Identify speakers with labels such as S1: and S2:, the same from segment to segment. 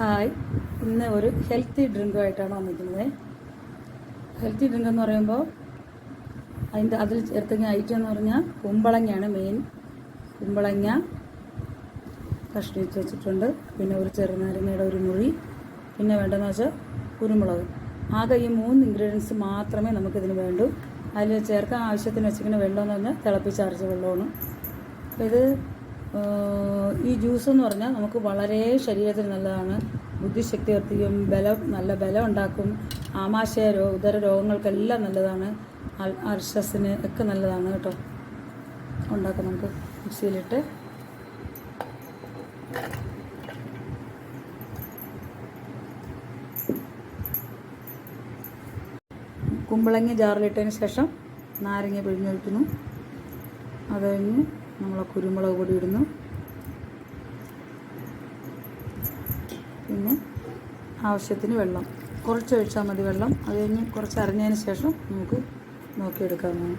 S1: Hi. ഇന്ന് ഒരു healthy ഡ്രിങ്കുമായിട്ടാണ് വന്നിരിക്കുന്നത്. ഹെൽത്തി ഡ്രിങ്ക് എന്ന് പറയുമ്പോൾ അതിന്റെ അതിൽ ചേർത്തുന്ന ഐറ്റം എന്ന് പറഞ്ഞാൽ കുമ്പളങ്ങയാണ് മെയിൻ കുമ്പളങ്ങ കഷ്ണിച്ച് വെച്ചിട്ടുണ്ട്. പിന്നെ ഒരു ചെറുനാരങ്ങയുടെ ഒരു മുറി. പിന്നെ വേണ്ടതെന്ന് വെച്ചാൽ കുരുമുളക്. ആകെ ഈ മൂന്ന് ഇൻഗ്രീഡിയൻസ് മാത്രമേ നമുക്കിതിന് വേണ്ടൂ. അതിൽ ചേർക്കാൻ ആവശ്യത്തിന് വെച്ചിങ്ങനെ വെള്ളമെന്ന് പറഞ്ഞാൽ തിളപ്പിച്ചാർച്ച വെള്ളമാണ്. ഇത് ഈ ജ്യൂസ് എന്ന് പറഞ്ഞാൽ നമുക്ക് വളരെ ശരീരത്തിന് നല്ലതാണ്. ബുദ്ധിശക്തി വർദ്ധിക്കും ബലം നല്ല ബലം ഉണ്ടാക്കും. ആമാശയ രോഗ ഉദര രോഗങ്ങൾക്കെല്ലാം നല്ലതാണ്. അർഷസിന് ഒക്കെ നല്ലതാണ് കേട്ടോ. ഉണ്ടാക്കാം നമുക്ക്. മിക്സിയിലിട്ട്. കുമ്പളങ്ങ ജാറിലിട്ടതിന് ശേഷം നാരങ്ങ പിഴിഞ്ഞൊഴിക്കുന്നു അത് കഴിഞ്ഞ് നമ്മൾ കുരുമുളക് പൊടി ഇടുന്നു. പിന്നെ ആവശ്യത്തിന് വെള്ളം. കുറച്ച് ഒഴിച്ചാൽ മതി വെള്ളം. അത് കഴിഞ്ഞ് കുറച്ച് അരഞ്ഞതിന് ശേഷം നമുക്ക് നോക്കിയെടുക്കാവുന്നതാണ്.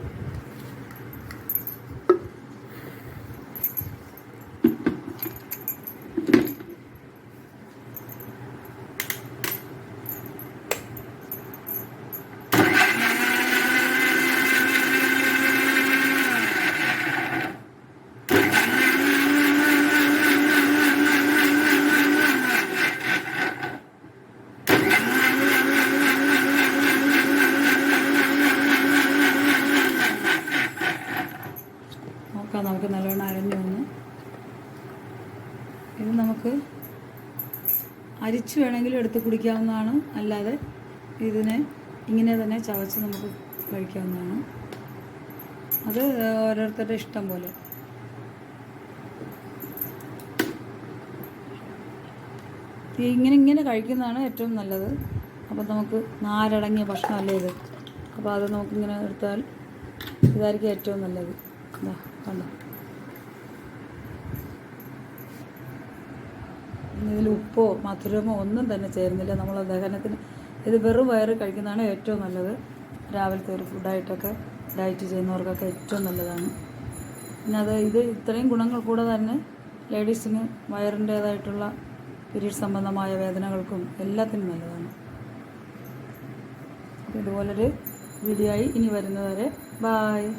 S1: നോക്കാം നമുക്ക് നല്ലോണം അരഞ്ഞു വന്ന്. ഇത് നമുക്ക് അരിച്ച് വേണമെങ്കിലും എടുത്ത് കുടിക്കാവുന്നതാണ്. അല്ലാതെ ഇതിനെ ഇങ്ങനെ തന്നെ ചവച്ച് നമുക്ക് കഴിക്കാവുന്നതാണ്. അത് ഓരോരുത്തരുടെ ഇഷ്ടം പോലെ. ഇങ്ങനെ ഇങ്ങനെ കഴിക്കുന്നതാണ് ഏറ്റവും നല്ലത്. അപ്പം നമുക്ക് നാരടങ്ങിയ ഭക്ഷണമല്ലേ ഇത്? അപ്പോൾ അത് നമുക്കിങ്ങനെ എടുത്താൽ ഇതായിരിക്കും ഏറ്റവും നല്ലത്. കണ്ടോ ഇതിൽ ഉപ്പോ മധുരമോ ഒന്നും തന്നെ ചേരുന്നില്ല. നമ്മൾ ദഹനത്തിന് ഇത് വെറും വയറ് കഴിക്കുന്നതാണ് ഏറ്റവും നല്ലത്. രാവിലത്തെ ഒരു ഫുഡായിട്ടൊക്കെ ഡയറ്റ് ചെയ്യുന്നവർക്കൊക്കെ ഏറ്റവും നല്ലതാണ്. പിന്നെ അത് ഇത് ഇത്രയും ഗുണങ്ങൾ കൂടെ തന്നെ ലേഡീസിന് വയറിന്റേതായിട്ടുള്ള പീരീഡ് സംബന്ധമായ വേദനകൾക്കും എല്ലാത്തിനും നല്ലതാണ്. ഇതുപോലൊരു വീഡിയോ ആയി ഇനി വരുന്നവരെ ബായ്